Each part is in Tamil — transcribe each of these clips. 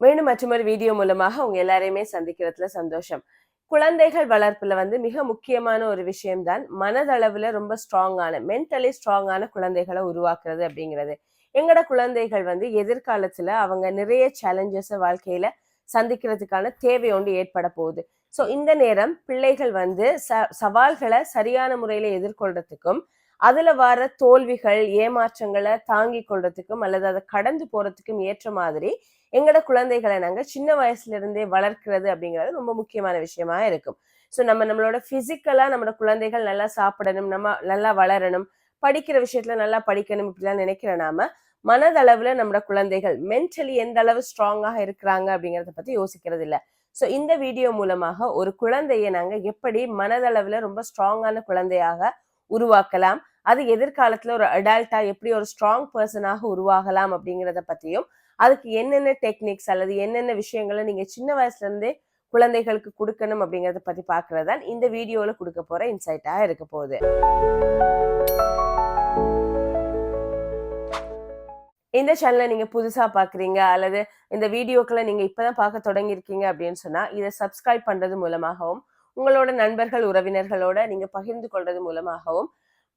மீண்டும் மற்றொரு வீடியோ மூலமாக உங்க எல்லாரையுமே சந்திக்கிறதுல சந்தோஷம். குழந்தைகள் வளர்ப்புல வந்து மிக முக்கியமான ஒரு விஷயம்தான் மனதளவுல ரொம்ப ஸ்ட்ராங்கான மென்டலி ஸ்ட்ராங்கான குழந்தைகளை உருவாக்குறது அப்படிங்கிறது. எங்கட குழந்தைகள் வந்து எதிர்காலத்துல அவங்க நிறைய சேலஞ்சஸ் வாழ்க்கையில சந்திக்கிறதுக்கான தேவை ஒன்று ஏற்பட போகுது. ஸோ இந்த நேரம் பிள்ளைகள் வந்து ச சவால்களை சரியான முறையில எதிர்கொள்றதுக்கும் அதுல வர தோல்விகள் ஏமாற்றங்களை தாங்கி கொள்றதுக்கும் அல்லது அதை கடந்து போறதுக்கும் ஏற்ற மாதிரி எங்களோட குழந்தைகளை நாங்கள் சின்ன வயசுல இருந்தே வளர்க்கிறது அப்படிங்கிறது ரொம்ப முக்கியமான விஷயமா இருக்கும். ஸோ நம்ம நம்மளோட பிசிக்கலா நம்மளோட குழந்தைகள் நல்லா சாப்பிடணும் நம்ம நல்லா வளரணும் படிக்கிற விஷயத்துல நல்லா படிக்கணும் இப்படிலாம் நினைக்கிற நாம மனதளவுல நம்மளோட குழந்தைகள் மென்டலி எந்த அளவு ஸ்ட்ராங்காக இருக்கிறாங்க அப்படிங்கறத பத்தி யோசிக்கிறது இல்ல ஸோ இந்த வீடியோ மூலமாக ஒரு குழந்தையை நாங்க எப்படி மனதளவுல ரொம்ப ஸ்ட்ராங்கான குழந்தையாக உருவாக்கலாம் அது எதிர்காலத்துல ஒரு அடல்ட்டா எப்படி ஒரு ஸ்ட்ராங் பர்சனாக உருவாகலாம் அப்படிங்கிறத பத்தியும் அதுக்கு என்னென்ன டெக்னிக்ஸ் அல்லது என்னென்ன விஷயங்களை நீங்க சின்ன வயசுல இருந்தே குழந்தைகளுக்கு கொடுக்கணும் அப்படிங்கறத பத்தி பாக்குறது தான் இந்த வீடியோல கொடுக்க போற இன்சைட்டா இருக்க போகுது. இந்த சேனலை நீங்க புதுசா பாக்குறீங்க அல்லது இந்த வீடியோக்களை நீங்க இப்பதான் பார்க்க தொடங்கியிருக்கீங்க அப்படின்னு சொன்னா இதை சப்ஸ்கிரைப் பண்றது மூலமாகவும் உங்களோட நண்பர்கள் உறவினர்களோட நீங்க பகிர்ந்து கொள்றது மூலமாகவும்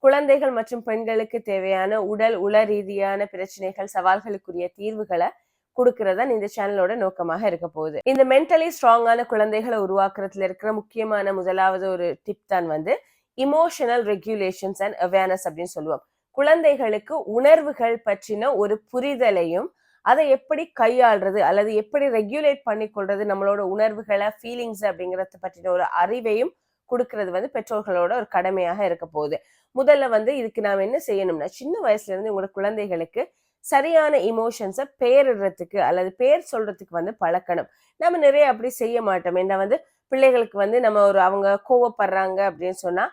குழந்தைகள் மற்றும் பெண்களுக்கு தேவையான உடல் உள ரீதியான பிரச்சனைகள் சவால்களுக்குரிய தீர்வுகளை கொடுக்கறதா இந்த சேனலோட நோக்கமாக இருக்க போகுது. இந்த மென்டலி ஸ்ட்ராங்கான குழந்தைகளை உருவாக்குறதுல இருக்கிற முக்கியமான முதலாவது ஒரு டிப் தான் வந்து இமோஷனல் ரெகுலேஷன்ஸ் அண்ட் அவேர்னஸ் அப்படின்னு சொல்லுவோம். குழந்தைகளுக்கு உணர்வுகள் பற்றின ஒரு புரிதலையும் அதை எப்படி கையாள்றது அல்லது எப்படி ரெகுலேட் பண்ணி கொள்றது நம்மளோட உணர்வுகளை ஃபீலிங்ஸ் அப்படிங்கறத பற்றின ஒரு அறிவையும் கொடுக்கறது வந்து பெற்றோர்களோட ஒரு கடமையாக இருக்க போகுது. முதல்ல வந்து இதுக்கு நாம் என்ன செய்யணும்னா சின்ன வயசுல இருந்து உங்களோட குழந்தைகளுக்கு சரியான இமோஷன்ஸை பெயரிடுறதுக்கு அல்லது பேர் சொல்றதுக்கு வந்து பழக்கணும். நம்ம நிறைய அப்படி செய்ய மாட்டோம். என்ன வந்து பிள்ளைகளுக்கு வந்து நம்ம ஒரு அவங்க கோவப்படுறாங்க அப்படின்னு சொன்னா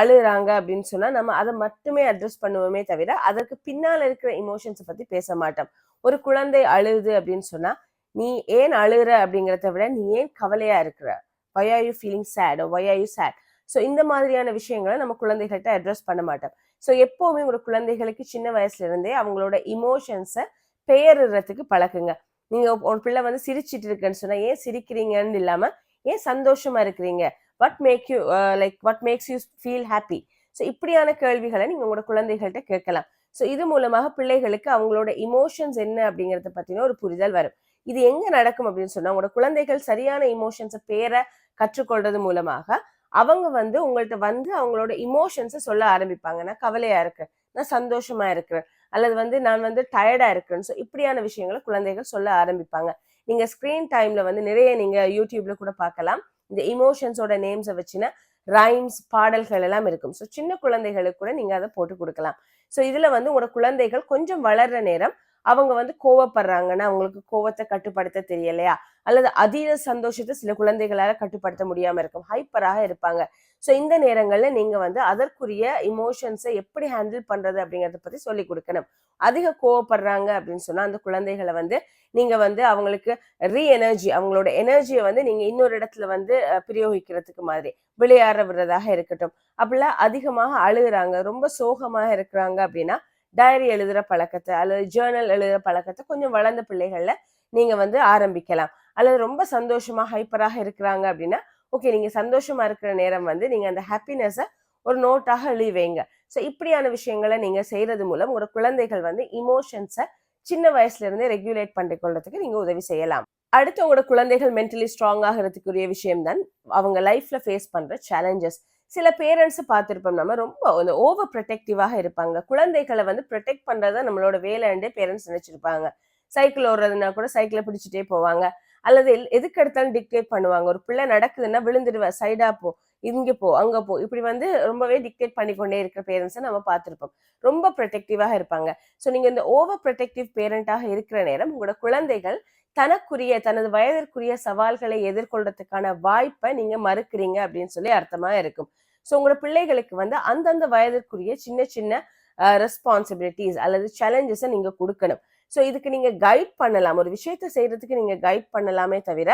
அழுகுறாங்க அப்படின்னு சொன்னா நம்ம அதை மட்டுமே அட்ரஸ் பண்ணுவோமே தவிர அதற்கு பின்னால் இருக்கிற இமோஷன்ஸை பத்தி பேச மாட்டோம். ஒரு குழந்தை அழுகுது அப்படின்னு சொன்னா நீ ஏன் அழுகுற? அப்படிங்கிறத விட நீ ஏன் கவலையா இருக்கிற? Why are you feeling sad why are you sad so இந்த மாதிரியான விஷயங்களை நம்ம குழந்தைகள்கிட்ட அட்ரஸ் பண்ண மாட்டோம். ஸோ எப்போவுமே உங்களோட குழந்தைகளுக்கு சின்ன வயசுல இருந்தே அவங்களோட இமோஷன்ஸை பெயரிடுறதுக்கு பழக்குங்க. நீங்கள் ஒரு பிள்ளை வந்து சிரிச்சிட்டு இருக்குன்னு சொன்னால் ஏன் சிரிக்கிறீங்கன்னு இல்லாமல் ஏன் சந்தோஷமா இருக்கிறீங்க? What make you like what makes you feel happy so இப்படியான கேள்விகளை நீங்கள் உங்களோட குழந்தைகள்கிட்ட கேட்கலாம். ஸோ இது மூலமாக பிள்ளைகளுக்கு அவங்களோட இமோஷன்ஸ் என்ன அப்படிங்கறத பற்றின ஒரு புரிதல் வரும். இது எங்க நடக்கும் அப்படின்னு சொன்னா உங்களோட குழந்தைகள் சரியான இமோஷன்ஸை பேரை கற்றுக்கொள்றது மூலமாக அவங்க வந்து உங்கள்ட்ட வந்து அவங்களோட இமோஷன்ஸை சொல்ல ஆரம்பிப்பாங்க. நான் கவலையா இருக்கிறேன் நான் சந்தோஷமா இருக்கிறேன் அல்லது வந்து நான் வந்து டயர்டா இருக்கிறேன் ஸோ இப்படியான விஷயங்களை குழந்தைகள் சொல்ல ஆரம்பிப்பாங்க. நீங்க ஸ்கிரீன் டைம்ல வந்து நிறைய நீங்க யூடியூப்ல கூட பார்க்கலாம். இந்த இமோஷன்ஸோட நேம்ஸை வச்சுன்னா ரைம்ஸ் பாடல்கள் எல்லாம் இருக்கும். ஸோ சின்ன குழந்தைகளுக்கு கூட நீங்க அதை போட்டு கொடுக்கலாம். ஸோ இதுல வந்து உங்களோட குழந்தைகள் கொஞ்சம் வளர்ற நேரம் அவங்க வந்து கோவப்படுறாங்கன்னா அவங்களுக்கு கோவத்தை கட்டுப்படுத்த தெரியலையா? அல்லது அதீத சந்தோஷத்தை சில குழந்தைகளால கட்டுப்படுத்த முடியாம இருக்கும். ஹைப்பராக இருப்பாங்க. ஸோ இந்த நேரங்கள்ல நீங்க வந்து அதற்குரிய இமோஷன்ஸை எப்படி ஹேண்டில் பண்றது அப்படிங்கறத பத்தி சொல்லி கொடுக்கணும். அதிக கோவப்படுறாங்க அப்படின்னு சொன்னா அந்த குழந்தைகளை வந்து நீங்க வந்து அவங்களுக்கு ரீ எனர்ஜி அவங்களோட எனர்ஜியை வந்து நீங்க இன்னொரு இடத்துல வந்து பிரயோகிக்கிறதுக்கு மாதிரி விளையாட விடுறதாக இருக்கட்டும். அப்படிலாம் அதிகமாக அழுகுறாங்க ரொம்ப சோகமாக இருக்கிறாங்க அப்படின்னா டைரி எழுதுகிற பழக்கத்தை அல்லது ஜேர்னல் எழுதுகிற பழக்கத்தை கொஞ்சம் வளர்ந்த பிள்ளைகளில் நீங்கள் வந்து ஆரம்பிக்கலாம். அல்லது ரொம்ப சந்தோஷமாக ஹைப்பராக இருக்கிறாங்க அப்படின்னா ஓகே நீங்கள் சந்தோஷமாக இருக்கிற நேரம் வந்து நீங்கள் அந்த ஹாப்பினஸை ஒரு நோட்டாக எழுதி வைங்க. ஸோ இப்படியான விஷயங்களை நீங்கள் செய்கிறது மூலம் ஒரு குழந்தைகள் வந்து இமோஷன்ஸை சின்ன வயசுலேருந்தே ரெகுலேட் பண்ணி கொள்றதுக்கு உதவி செய்யலாம். அடுத்து உங்களோட குழந்தைகள் மென்டலி ஸ்ட்ராங் ஆகிறதுக்குரிய விஷயம் தான் அவங்க லைஃப்ல ஃபேஸ் பண்ற சேலஞ்சஸ் சில பேரண்ட்ஸ் பார்த்துருப்போம். நம்ம ரொம்ப அந்த ஓவர் ப்ரொடெக்டிவாக இருப்பாங்க. குழந்தைகளை வந்து ப்ரொடெக்ட் பண்ணுறத நம்மளோட வேலைண்டே பேரண்ட்ஸ் நினைச்சிருப்பாங்க. சைக்கிள் ஓடுறதுனா கூட சைக்கிளை பிடிச்சிட்டே போவாங்க. அல்லது எதுக்கு எடுத்தாலும் டிக்டேட் பண்ணுவாங்க. ஒரு பிள்ளை நடக்குதுன்னா விழுந்துடுவேன் சைடா போ இங்கே போ அங்கே போ. இப்படி வந்து ரொம்பவே டிக்டேட் பண்ணிக்கொண்டே இருக்கிற பேரண்ட்ஸை நம்ம பார்த்துருப்போம். ரொம்ப ப்ரொடெக்டிவாக இருப்பாங்க. ஸோ நீங்கள் இந்த ஓவர் ப்ரொடெக்டிவ் பேரண்டாக இருக்கிற நேரம் உங்களோட குழந்தைகள் தனக்குரிய தனது வயதிற்குரிய சவால்களை எதிர்கொள்றதுக்கான வாய்ப்பை நீங்கள் மறுக்கிறீங்க அப்படின்னு சொல்லி அர்த்தமாக இருக்கும். ஸோ உங்களோட பிள்ளைகளுக்கு வந்து அந்தந்த வயதிற்குரிய சின்ன சின்ன ரெஸ்பான்சிபிலிட்டிஸ் அல்லது சேலஞ்சஸை நீங்கள் கொடுக்கணும். ஸோ இதுக்கு நீங்கள் கைட் பண்ணலாம். ஒரு விஷயத்த செய்கிறதுக்கு நீங்கள் கைட் பண்ணலாமே தவிர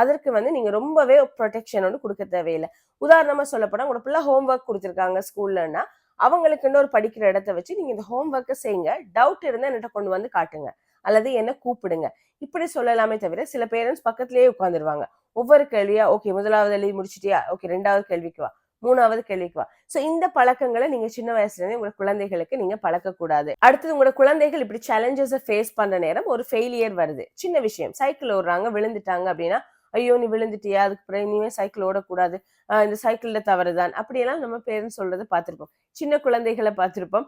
அதற்கு வந்து நீங்கள் ரொம்பவே ப்ரொடெக்ஷன் ஒன்று கொடுக்க தேவையில்லை. உதாரணமாக சொல்லப்போனால் உங்களோட பிள்ளை ஹோம்ஒர்க் கொடுத்துருக்காங்க ஸ்கூல்லன்னா அவங்களுக்குன்னு ஒரு படிக்கிற இடத்த வச்சு நீங்கள் இந்த ஹோம்ஒர்க்கை செய்யுங்க டவுட் இருந்தால் என்கிட்ட கொண்டு வந்து காட்டுங்க. அல்லது என்ன கூப்பிடுங்க. இப்படி சொல்லலாமே தவிர சில பேரண்ட்ஸ் பக்கத்திலேயே உட்காந்துருவாங்க ஒவ்வொரு கேள்வியா ஓகே முதலாவது எழுதி முடிச்சிட்டியா? ஓகே ரெண்டாவது கேள்விக்கு வா. மூணாவது கேள்விக்கு வா. ஸோ இந்த பழக்கங்களை நீங்க சின்ன வயசுல இருந்தே உங்க குழந்தைகளுக்கு நீங்க பழக்கக்கூடாது. அடுத்தது உங்களோட குழந்தைகள் இப்படி சேலஞ்சஸை ஃபேஸ் பண்ற நேரம் ஒரு ஃபெயிலியர் வருது. சின்ன விஷயம். சைக்கிள் ஓடுறாங்க விழுந்துட்டாங்க அப்படின்னா ஐயோ நீ விழுந்துட்டியா? அதுக்கு பிறகு இனிமே சைக்கிள் ஓடக்கூடாது. இந்த சைக்கிள்ல தவறுதான். அப்படியெல்லாம் நம்ம பேரண்ட்ஸ் சொல்றது பார்த்துருப்போம். சின்ன குழந்தைகளை பார்த்திருப்போம்.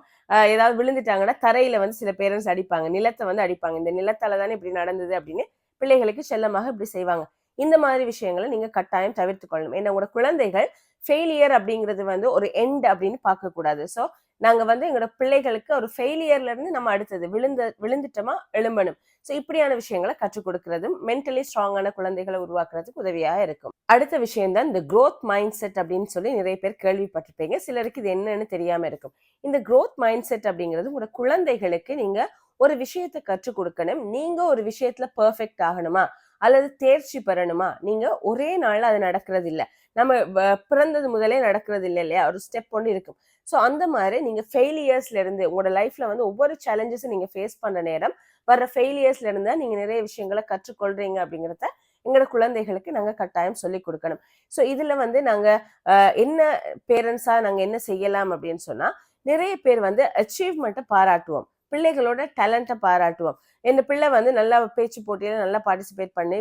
ஏதாவது விழுந்துட்டாங்கன்னா தரையில வந்து சில பேரண்ட்ஸ் அடிப்பாங்க. நிலத்தை வந்து அடிப்பாங்க. இந்த நிலத்தால தானே இப்படி நடந்தது? அப்படின்னு பிள்ளைகளுக்கு செல்லமாக இப்படி செய்வாங்க. இந்த மாதிரி விஷயங்களை நீங்க கட்டாயம் தவிர்த்து கொள்ளணும் ஏன்னா உங்களோட குழந்தைகள் ஃபெயிலியர் அப்படிங்கிறது வந்து ஒரு எண்ட் அப்படின்னு பார்க்கக்கூடாது. ஸோ நாங்கள் வந்து எங்களோட பிள்ளைகளுக்கு ஒரு ஃபெயிலியர்ல இருந்து நம்ம அடுத்தது விழுந்த விழுந்துட்டோமா எழும்பணும். ஸோ இப்படியான விஷயங்களை கற்றுக் கொடுக்கறதும் மென்டலி ஸ்ட்ராங்கான குழந்தைகளை உருவாக்குறதுக்கு உதவியாக இருக்கும். அடுத்த விஷயம் தான் இந்த க்ரோத் மைண்ட் செட் அப்படின்னு சொல்லி நிறைய பேர் கேள்விப்பட்டிருப்பீங்க. சிலருக்கு இது என்னன்னு தெரியாமல் இருக்கும். இந்த க்ரோத் மைண்ட் செட் அப்படிங்கிறது உங்களோட குழந்தைகளுக்கு நீங்கள் ஒரு விஷயத்தை கற்றுக் கொடுக்கணும். நீங்கள் ஒரு விஷயத்தில் பர்ஃபெக்ட் ஆகணுமா? அல்லது தேர்ச்சி பெறணுமா? நீங்க ஒரே நாள்ல அது நடக்கிறது இல்ல நம்ம வ- பிறந்தது முதலே நடக்கிறது இல்லை இல்லையா? ஒரு ஸ்டெப் ஒன்று இருக்கும். ஸோ அந்த மாதிரி நீங்க ஃபெயிலியர்ஸ்ல இருந்து உங்களோட லைஃப்ல வந்து ஒவ்வொரு சேலஞ்சஸும் நீங்க ஃபேஸ் பண்ற நேரம் வர்ற ஃபெயிலியர்ஸ்ல இருந்து நீங்க நிறைய விஷயங்களை கற்றுக்கொள்றீங்க அப்படிங்கிறத எங்களோட குழந்தைகளுக்கு நாங்கள் கட்டாயம் சொல்லி கொடுக்கணும். ஸோ இதில் வந்து நாங்கள் என்ன பேரண்ட்ஸாக நாங்கள் என்ன செய்யலாம் அப்படின்னு சொன்னால் நிறைய பேர் வந்து அச்சீவ்மெண்ட்டை பாராட்டுவோம். பிள்ளைகளோட டேலண்ட்டை பாராட்டுவோம். இந்த பிள்ளை வந்து நல்லா பேச்சு போட்டியில் நல்லா பார்ட்டிசிபேட் பண்ணி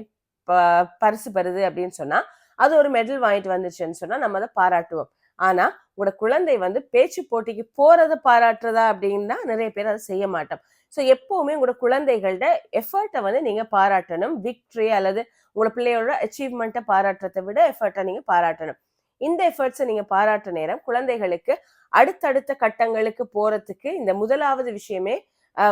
ப- பரிசு பெறுது அப்படின்னு சொன்னால் அது ஒரு மெடல் வாங்கிட்டு வந்துச்சுன்னு சொன்னால் நம்ம அதை பாராட்டுவோம். ஆனால் உங்களோட குழந்தை வந்து பேச்சு போட்டிக்கு போகிறத பாராட்டுறதா அப்படின்னா நிறைய பேர் அதை செய்ய மாட்டோம். ஸோ எப்போவுமே உங்களோட குழந்தைகளோட எஃபர்ட்டை வந்து நீங்கள் பாராட்டணும். விக்ட்ரி அல்லது உங்களோட பிள்ளையோட அச்சீவ்மெண்ட்டை பாராட்டுறதை விட எஃபர்ட்டை நீங்கள் பாராட்டணும். இந்த எஃபர்ட்ஸை நீங்கள் பாராட்டுற நேரம் குழந்தைகளுக்கு அடுத்தடுத்த கட்டங்களுக்கு போகிறதுக்கு இந்த முதலாவது விஷயமே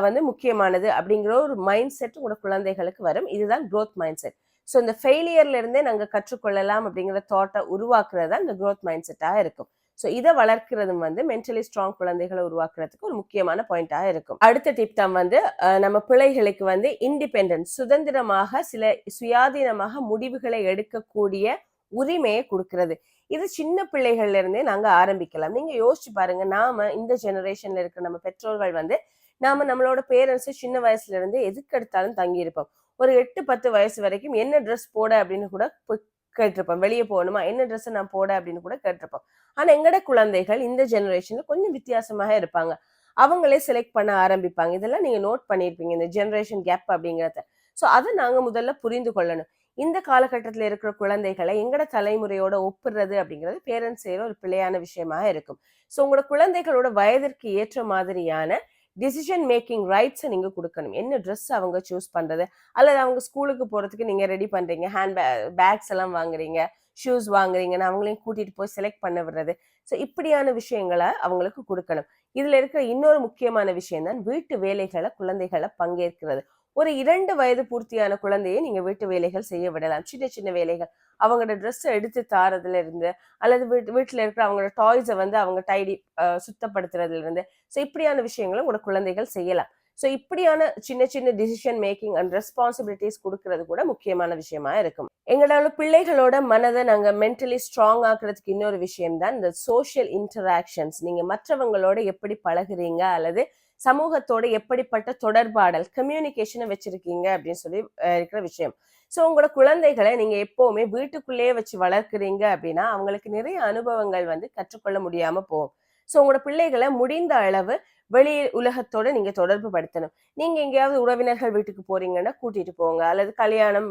வந்து முக்கியமானது அப்படிங்கிற ஒரு மைண்ட் செட் உங்களோட குழந்தைகளுக்கு வரும். இதுதான் க்ரோத் மைண்ட் செட் ஸோ இந்த ஃபெயிலியர்ல இருந்தே கற்றுக்கொள்ளலாம் அப்படிங்கிற தாட்டை உருவாக்குறது தான் இந்த க்ரோத் மைண்ட் செட்டாக இருக்கும். ஸோ இதை வளர்க்கிறதும் வந்து மென்டலி ஸ்ட்ராங் குழந்தைகளை உருவாக்குறதுக்கு ஒரு முக்கியமான பாயிண்டாக இருக்கும். அடுத்த டிப் தான் வந்து நம்ம பிள்ளைகளுக்கு வந்து இண்டிபெண்டன்ஸ் சுதந்திரமாக சில சுயாதீனமாக முடிவுகளை எடுக்கக்கூடிய உரிமையை கொடுக்கறது. இது சின்ன பிள்ளைகள்ல இருந்தே நாங்க ஆரம்பிக்கலாம். நீங்க யோசிச்சு பாருங்க நாம இந்த ஜெனரேஷன்ல இருக்கிற நம்ம பெற்றோர்கள் வந்து நாம நம்மளோட பேரண்ட்ஸ் சின்ன வயசுல இருந்து எதுக்கு எடுத்தாலும் தங்கி இருப்போம் ஒரு எட்டு பத்து வயசு வரைக்கும் என்ன ட்ரெஸ் போட அப்படின்னு கூட போய் கேட்டிருப்போம். வெளியே போகணுமா? என்ன ட்ரெஸ் நான் போட அப்படின்னு கூட கேட்டிருப்போம். ஆனா எங்கட குழந்தைகள் இந்த ஜெனரேஷன்ல கொஞ்சம் வித்தியாசமாக இருப்பாங்க. அவங்களே செலக்ட் பண்ண ஆரம்பிப்பாங்க. இதெல்லாம் நீங்க நோட் பண்ணியிருப்பீங்க இந்த ஜெனரேஷன் கேப் அப்படிங்கிறத. ஸோ அதை நாங்க முதல்ல புரிந்து கொள்ளணும். இந்த காலகட்டத்தில் இருக்கிற குழந்தைகளை எங்கட தலைமுறையோட ஒப்புறது அப்படிங்கிறது பேரண்ட்ஸ் செய்யற ஒரு பிழையான விஷயமாக இருக்கும். ஸோ உங்களோட குழந்தைகளோட வயதிற்கு ஏற்ற மாதிரியான டிசிஷன் மேக்கிங் ரைட்ஸை நீங்கள் கொடுக்கணும். என்ன ட்ரெஸ் அவங்க சூஸ் பண்ணுறது அல்லது அவங்க ஸ்கூலுக்கு போகிறதுக்கு நீங்கள் ரெடி பண்ணுறீங்க ஹேண்ட் பேக்ஸ் எல்லாம் வாங்குறீங்க ஷூஸ் வாங்குறீங்கன்னு அவங்களையும் கூட்டிகிட்டு போய் செலக்ட் பண்ண விடுறது. ஸோ இப்படியான விஷயங்களை அவங்களுக்கு கொடுக்கணும். இதில் இருக்கிற இன்னொரு முக்கியமான விஷயம் தான் வீட்டு வேலைகளை குழந்தைகளை பங்கேற்கிறது. ஒரு இரண்டு வயது பூர்த்தியான குழந்தையை நீங்க வீட்டு வேலைகள் செய்ய விடலாம். சின்ன சின்ன வேலைகள். அவங்களோட ட்ரெஸ்ஸை எடுத்து தாரதுல இருந்து அல்லது வீட்டு வீட்டுல இருக்கிற அவங்களோட டாய்ஸை வந்து அவங்க டைடி சுத்தப்படுத்துறதுல இருந்து ஸோ இப்படியான விஷயங்களும் உங்களோட குழந்தைகள் செய்யலாம். ஸோ இப்படியான சின்ன சின்ன டிசிஷன் மேக்கிங் அண்ட் ரெஸ்பான்சிபிலிட்டிஸ் கொடுக்கறது கூட முக்கியமான விஷயமா இருக்கும். எங்களோட பிள்ளைகளோட மனதை நாங்கள் மென்டலி ஸ்ட்ராங் ஆக்குறதுக்கு இன்னொரு விஷயம் தான் இந்த சோஷியல் இன்டராக்ஷன்ஸ் நீங்கள் மற்றவங்களோட எப்படி பழகுறீங்க அல்லது சமூகத்தோட எப்படிப்பட்ட தொடர்பாடல் கம்யூனிகேஷனை வச்சிருக்கீங்க அப்படின்னு சொல்லி இருக்கிற விஷயம். ஸோ உங்களோட குழந்தைகளை நீங்க எப்பவுமே வீட்டுக்குள்ளேயே வச்சு வளர்க்குறீங்க அப்படின்னா அவங்களுக்கு நிறைய அனுபவங்கள் வந்து கற்றுக்கொள்ள முடியாம போகும். ஸோ உங்களோட பிள்ளைகளை முடிந்த அளவு வெளி உலகத்தோட நீங்க தொடர்பு படுத்தணும். நீங்க எங்கேயாவது உறவினர்கள் வீட்டுக்கு போறீங்கன்னா கூட்டிட்டு போங்க. அல்லது கல்யாணம்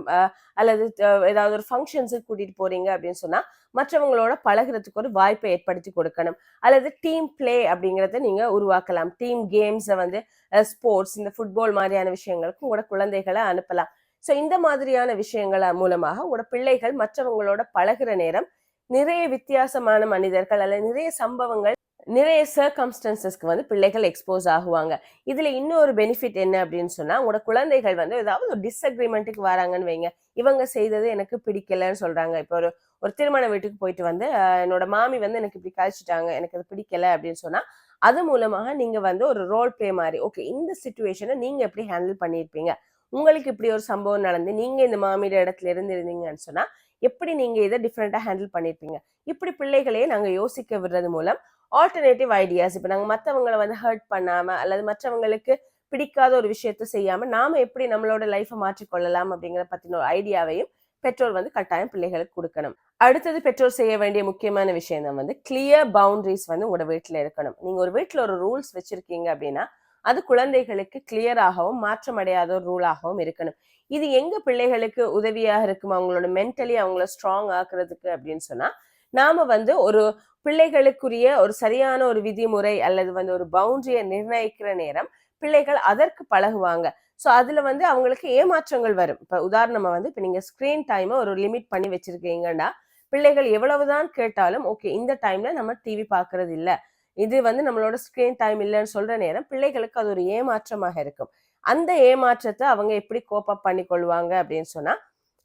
அல்லது ஏதாவது ஒரு ஃபங்க்ஷன்ஸுக்கு கூட்டிட்டு போறீங்க அப்படின்னு சொன்னா மற்றவங்களோட பழகுறதுக்கு ஒரு வாய்ப்பை ஏற்படுத்தி கொடுக்கணும். அல்லது டீம் பிளே அப்படிங்கிறத நீங்க உருவாக்கலாம். டீம் கேம்ஸை வந்து ஸ்போர்ட்ஸ் இந்த ஃபுட்பால் மாதிரியான விஷயங்களுக்கு உங்களோட குழந்தைகளை அனுப்பலாம். ஸோ இந்த மாதிரியான விஷயங்கள் மூலமாக உங்களோட பிள்ளைகள் மற்றவங்களோட பழகுற நேரம் நிறைய வித்தியாசமான மனிதர்கள் அல்லது நிறைய சம்பவங்கள் நிறைய சர்க்கம்ஸ்டன்சஸ்க்கு வந்து பிள்ளைகள் எக்ஸ்போஸ் ஆகுவாங்க. இதுல இன்னொரு பெனிஃபிட் என்ன அப்படின்னு சொன்னா உங்களோட குழந்தைகள் வந்து ஏதாவது ஒரு டிஸ்அக்ரிமெண்ட்டுக்கு வராங்கன்னு வைங்க. இவங்க செய்தது எனக்கு பிடிக்கலன்னு சொல்றாங்க. இப்போ ஒரு ஒரு திருமண வீட்டுக்கு போயிட்டு வந்து என்னோட மாமி வந்து எனக்கு இப்படி கழிச்சிட்டாங்க எனக்கு அது பிடிக்கல அப்படின்னு சொன்னா அது மூலமாக நீங்க வந்து ஒரு ரோல் பிளே மாதிரி ஓகே இந்த சுச்சுவேஷனை நீங்க எப்படி ஹேண்டில் பண்ணியிருப்பீங்க? உங்களுக்கு இப்படி ஒரு சம்பவம் நடந்து நீங்க இந்த மாமியோட இடத்துல இருந்து இருந்தீங்கன்னு சொன்னா எப்படி நீங்க இதை டிஃப்ரெண்டா ஹேண்டில் பண்ணியிருப்பீங்க? இப்படி பிள்ளைகளையே நாங்க யோசிக்க விடுறது மூலம் ஆல்டர்னேட்டிவ் ஐடியாஸ் இப்போ நாங்கள் மற்றவங்களை வந்து ஹர்ட் பண்ணாமல் அல்லது மற்றவங்களுக்கு பிடிக்காத ஒரு விஷயத்த செய்யாமல் நாம் எப்படி நம்மளோட லைஃப்பை மாற்றிக்கொள்ளலாம் அப்படிங்கிற பற்றின ஒரு ஐடியாவையும் பெற்றோர் வந்து கட்டாயம் பிள்ளைகளுக்கு கொடுக்கணும். அடுத்தது பெற்றோர் செய்ய வேண்டிய முக்கியமான விஷயம் தான் வந்து கிளியர் பவுண்டரிஸ் வந்து உங்களோட வீட்டில் இருக்கணும். நீங்கள் ஒரு வீட்டில் ஒரு ரூல்ஸ் வச்சுருக்கீங்க அப்படின்னா அது குழந்தைகளுக்கு கிளியராகவும் மாற்றமடையாத ஒரு ரூலாகவும் இருக்கணும். இது எங்க பிள்ளைகளுக்கு உதவியாக இருக்கும்? அவங்களோட மென்டலி அவங்கள ஸ்ட்ராங் ஆக்குறதுக்கு அப்படின்னு சொன்னா நாம வந்து ஒரு பிள்ளைகளுக்குரிய ஒரு சரியான ஒரு விதிமுறை அல்லது வந்து ஒரு பவுண்டரியை நிர்ணயிக்கிற நேரம் பிள்ளைகள் அதற்கு பழகுவாங்க. ஸோ அதுல வந்து அவங்களுக்கு ஏமாற்றங்கள் வரும். இப்போ உதாரணமாக வந்து இப்போ நீங்க ஸ்க்ரீன் டைமை ஒரு லிமிட் பண்ணி வச்சுருக்கீங்கன்னா பிள்ளைகள் எவ்வளவுதான் கேட்டாலும் ஓகே இந்த டைம்ல நம்ம டிவி பார்க்கறது இல்ல. இது வந்து நம்மளோட ஸ்க்ரீன் டைம் இல்லைன்னு சொல்ற நேரம் பிள்ளைகளுக்கு அது ஒரு ஏமாற்றமாக இருக்கும். அந்த ஏமாற்றத்தை அவங்க எப்படி கோப்பப் பண்ணி கொள்வாங்க அப்படின்னு சொன்னா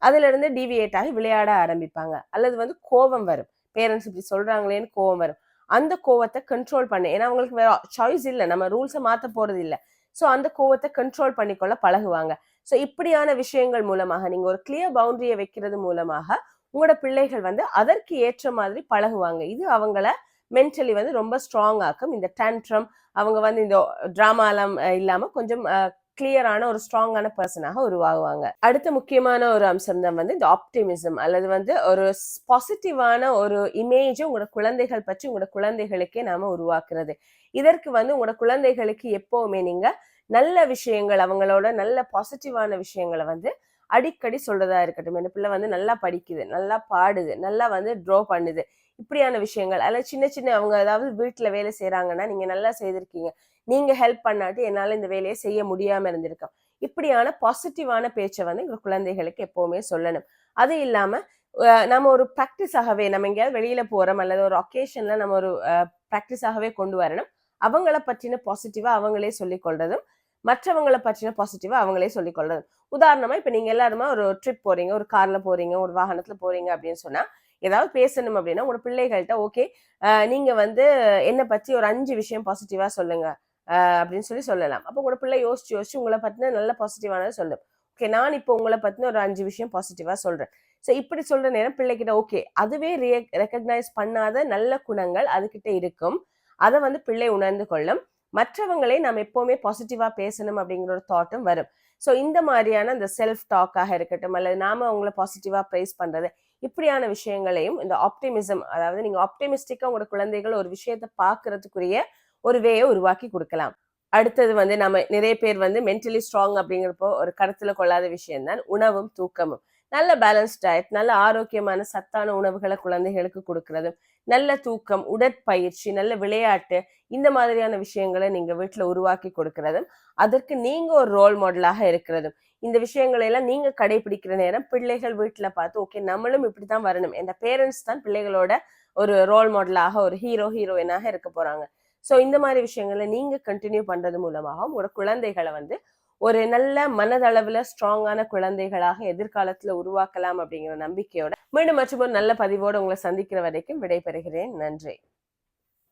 அதுல இருந்து டிவியேட் ஆகி விளையாட ஆரம்பிப்பாங்க. அல்லது வந்து கோபம் வரும். பேரண்ட்ஸ் இப்படி சொல்றாங்களேன்னு கோவம் வரும். அந்த கோவத்தை கண்ட்ரோல் பண்ணு. ஏன்னா அவங்களுக்கு வேற சாய்ஸ் இல்லை. நம்ம ரூல்ஸை மாற்ற போறது இல்லை. ஸோ அந்த கோவத்தை கண்ட்ரோல் பண்ணிக்கொள்ள பழகுவாங்க. ஸோ இப்படியான விஷயங்கள் மூலமாக நீங்க ஒரு கிளியர் பவுண்டரியை வைக்கிறது மூலமாக உங்களோட பிள்ளைகள் வந்து அதற்கு ஏற்ற மாதிரி பழகுவாங்க. இது அவங்கள மென்டலி வந்து ரொம்ப ஸ்ட்ராங் ஆக்கும். இந்த டேண்ட்ரம் அவங்க வந்து இந்த ட்ராமாலாம் இல்லாமல் கொஞ்சம் கிளியரான ஒரு ஸ்ட்ராங்கான பர்சனாக உருவாகுவாங்க. அடுத்த முக்கியமான ஒரு அம்சம் தான் வந்து இந்த ஆப்டிமிசம் அல்லது வந்து ஒரு பாசிட்டிவான ஒரு இமேஜ் உங்களோட குழந்தைகள் பற்றி உங்களோட குழந்தைகளுக்கே நாம உருவாக்குறது. இதற்கு வந்து உங்களோட குழந்தைகளுக்கு எப்பவுமே நீங்க நல்ல விஷயங்கள் அவங்களோட நல்ல பாசிட்டிவான விஷயங்களை வந்து அடிக்கடி சொல்றதா இருக்கட்டும். இந்த பிள்ளை வந்து நல்லா படிக்குது நல்லா பாடுது நல்லா வந்து ட்ரா பண்ணுது. இப்படியான விஷயங்கள். அதில் சின்ன சின்ன அவங்க ஏதாவது வீட்டில் வேலை செய்கிறாங்கன்னா நீங்கள் நல்லா செய்திருக்கீங்க. நீங்க ஹெல்ப் பண்ணாட்டி என்னால் இந்த வேலையை செய்ய முடியாமல் இருந்திருக்கோம் இப்படியான பாசிட்டிவான பேச்சை வந்து எங்கள் குழந்தைகளுக்கு எப்போவுமே சொல்லணும். அது இல்லாமல் நம்ம ஒரு ப்ராக்டிஸாகவே நம்ம எங்கேயாவது வெளியில் போகிறோம் அல்லது ஒரு ஒகேஷன்ல நம்ம ஒரு ப்ராக்டிஸாகவே கொண்டு வரணும். அவங்கள பற்றின பாசிட்டிவாக அவங்களே சொல்லிக்கொள்றதும் மற்றவங்களை பற்றின பாசிட்டிவாக அவங்களே சொல்லிக் உதாரணமாக இப்போ நீங்கள் நீங்க எல்லாருமே ஒரு ட்ரிப் போறீங்க ஒரு காரில் போகிறீங்க ஒரு வாகனத்தில் போறீங்க அப்படின்னு சொன்னால் ஏதாவது பேசணும் அப்படின்னா உங்களோட பிள்ளைகள்கிட்ட ஓகே நீங்க வந்து என்னை பத்தி ஒரு அஞ்சு விஷயம் பாசிட்டிவா சொல்லுங்க. அப்படின்னு சொல்லி சொல்லலாம். அப்போ உங்களோட பிள்ளை யோசிச்சு யோசிச்சு உங்களை பத்தின நல்ல பாசிட்டிவானதை சொல்லும். ஓகே நான் இப்போ உங்களை பத்தின ஒரு அஞ்சு விஷயம் பாசிட்டிவா சொல்றேன். ஸோ இப்படி சொல்ற நேரம் பிள்ளைகிட்ட ஓகே அதுவே ரிய ரெக்கக்னைஸ் பண்ணாத நல்ல குணங்கள் அதுகிட்ட இருக்கும். அதை வந்து பிள்ளை உணர்ந்து கொள்ளும். மற்றவங்களை நாம் எப்போவுமே பாசிட்டிவா பேசணும் அப்படிங்கிற ஒரு தாட்டும் வரும். ஸோ இந்த மாதிரியான அந்த செல்ஃப் டாக்காக இருக்கட்டும் அல்லது நாம அவங்கள பாசிட்டிவா ப்ரைஸ் பண்றது இப்படியான விஷயங்களையும் இந்த ஆப்டிமிசம் அதாவது நீங்க ஆப்டிமிஸ்டிக்காக உங்களோட குழந்தைகள் ஒரு விஷயத்தை பார்க்கறதுக்குரிய ஒரு வேயை உருவாக்கி கொடுக்கலாம். அடுத்தது வந்து நம்ம நிறைய பேர் வந்து மென்டலி ஸ்ட்ராங் அப்படிங்கிறப்போ ஒரு கருத்துல கொள்ளாத விஷயம் தான் உணவும் தூக்கமும். நல்ல பேலன்ஸ் டயட் நல்ல ஆரோக்கியமான சத்தான உணவுகளை குழந்தைகளுக்கு கொடுக்கறதும் நல்ல தூக்கம் உடற்பயிற்சி நல்ல விளையாட்டு இந்த மாதிரியான விஷயங்களை நீங்க வீட்டுல உருவாக்கி கொடுக்கறதும் அதற்கு நீங்க ஒரு ரோல் மாடலாக இருக்கிறதும். இந்த விஷயங்களை எல்லாம் நீங்க கடைபிடிக்கிற நேரம் பிள்ளைகள் வீட்டுல பார்த்து ஓகே நம்மளும் இப்படிதான் வரணும். இந்த பேரண்ட்ஸ் தான் பிள்ளைகளோட ஒரு ரோல் மாடலாக ஒரு ஹீரோ ஹீரோயினாக இருக்க போறாங்க. ஸோ இந்த மாதிரி விஷயங்களை நீங்க கண்டினியூ பண்றது மூலமாக உங்களோட குழந்தைகளை வந்து ஒரு நல்ல மனதளவுல ஸ்ட்ராங்கான குழந்தைகளாக எதிர்காலத்துல உருவாக்கலாம் அப்படிங்கிற நம்பிக்கையோட மீண்டும் மற்றும் ஒரு நல்ல பதிவோடு உங்களை சந்திக்கிற வரைக்கும் விடைபெறுகிறேன். நன்றி.